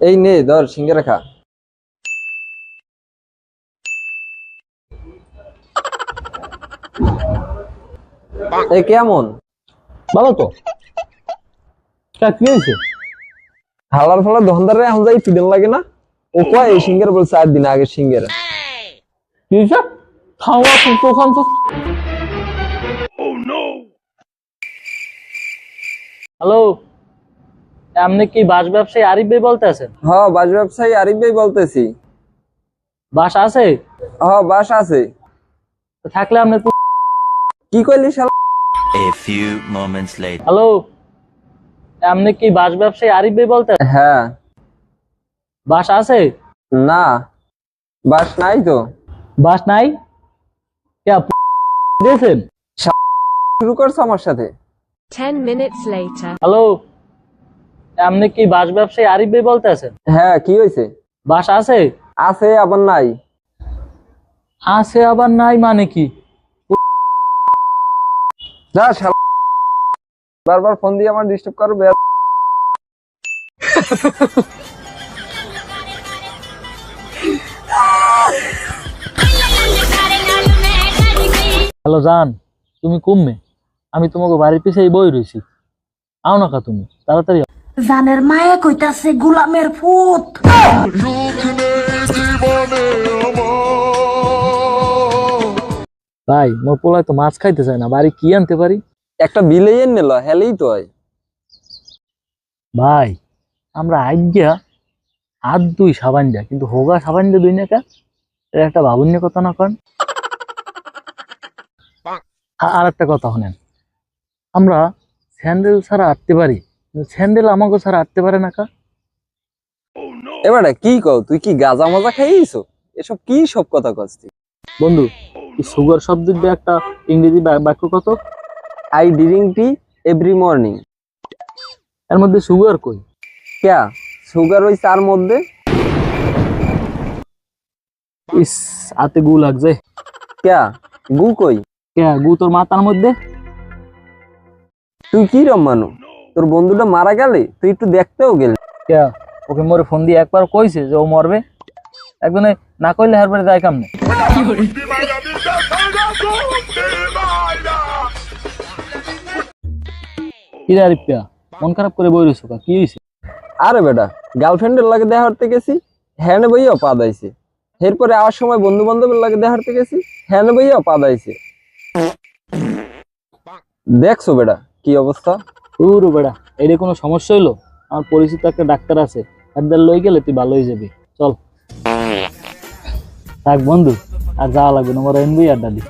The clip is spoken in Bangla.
এই নে ধর সিঙ্গারা খা এই কেমন? ভালো তো। কি হয়েছে? হালার ফালার দোকানদারে এখন যাই ফিডেন লাগে না? ও কয় এই সিঙ্গারা বলছে চার দিন আগে সিঙ্গারা। কি হয়েছে? খাওয়া তো খান হ্যালো? আপনি কি বাস ব্যবসায়ী আরিফ ভাই বলতেছেন? হ বাস ব্যবসায়ী আরিফ ভাই বলতেছি। বাস আছে? হ বাস আছে। থাকলে আপনি কি কইলি শালা? A few moments later. Hello? আপনি কি বাস ব্যবসায়ী আরিফ ভাই বলতেছেন? হ্যাঁ। বাস আছে? না। বাস নাই তো। বাস নাই? কে দিয়েছেন? শুরু করছ আমার সাথে। 10 minutes later. হ্যালো? আপনি কি বাস ব্যবসায়ী আরিফ ভাই বলতেছেন হ্যাঁ কি হয়েছে বাস আছে? আছে আবার নাই। আছে আবার নাই মানে কি? শালা। বারবার ফোন দিয়ে আমার ডিস্টার্ব করবে হ্যালো জান তুমি কমবে আমি তোমাকে বাড়ির পিছিয়ে বই রয়েছি আও না কা তুমি তাড়াতাড়ি। জানের মায়ে কইতাছে গোলামের ফুত ভাই মোর পোলায় তো মাছ খাইতে চায় না বাড়ি কি আনতে পারি? একটা বিলেই নিল হেলেই তো হয়। ভাই আমরা আজ্ঞা হাত দুই সাবান যা কিন্তু হোগা সাবান দিয়ে দুই নাকা? এটা একটা ভাবুন্য কথা না করেন আ- আর একটা কথা শোনেন। আমরা স্যান্ডেল ছাড়া আটতে পারি? স্যান্ডেল আমাকে ছাড়া আটতে পারে না কা? এবারে কি কও তুই কি গাজা মাজা খাইছো এসব কি সব কথা কস তুই? বন্ধু সুগার শব্দ দিয়ে একটা ইংরেজি বাক্য কত? I drink tea every morning এর মধ্যে সুগার কই? ক্যা? সুগার ওই চার মধ্যে? ইস হাতে গু লাগছে। ক্যা? গু কই? কে গু তোর মাথার মধ্যে? তুই কি রম মানু? তোর বন্ধুটা মারা গেলে তুই একটু দেখতেও গেলি। ওকে মোরে ফোন দিয়ে একবার কইছে যে ও মরবে। একজনে না কইলে হারবারে যায় কামনে? আরিফিয়া মন খারাপ করে বই রইছো কি? হইছে? আরে বেটা গার্লফ্রেন্ডের লাগে দেখা হারতে গেছি হ্যাঁ বইয়াও পা দাইছে। এরপরে আওয়ার সময় বন্ধু বান্ধবের লাগে দেখা হারতে গেছি হ্যাঁ বইয়াও পা দাইছে। দেখছ বেটা কি অবস্থা? পুরো বেড়া এটা কোনো সমস্যা হইল? আমার পরিচিত একটা ডাক্তার আছে একদার লই গেলে তুই ভালো হয়ে যাবি। চল। থাক বন্ধু, আর যাওয়া লাগবে না মোরা এনবি আড্ডা দি